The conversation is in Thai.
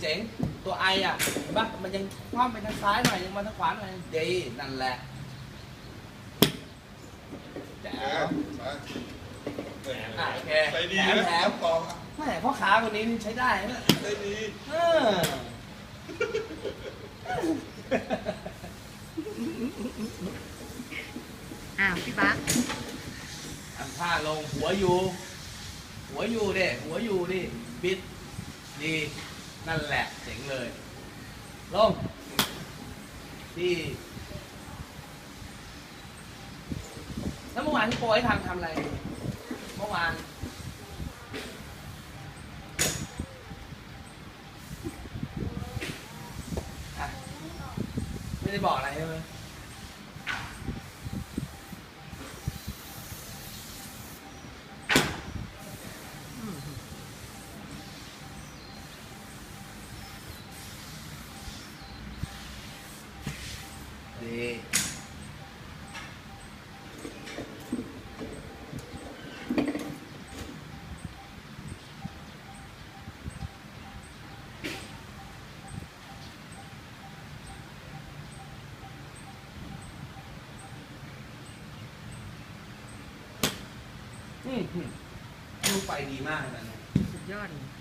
เจ๋งตัวไออะเห็นปะมันยังคว่ำไปทางซ้ายหน่อยยังมาทางขวาหน่อยดีนั่นแหละแจ๋วอะโอเคใจดีแถมนะแถมกองแม่พ่อค้าคนนี้นี่ใช้ได้นะใจดีเอออ้าวพี่บักทำท่าลงหัวอยู่ หัวอยู่เด้หัวอยู่นี่บิดดี นั่นแหละเจ๋งเลย ลง ที่แล้วเมื่อวานที่โปรให้ทำทำอะไร เมื่อวานอะไม่ได้บอกอะไรใช่ไหม ดีอืมอืมลูกไปดีมากเลยนะเนี่ยสุดยอดเลย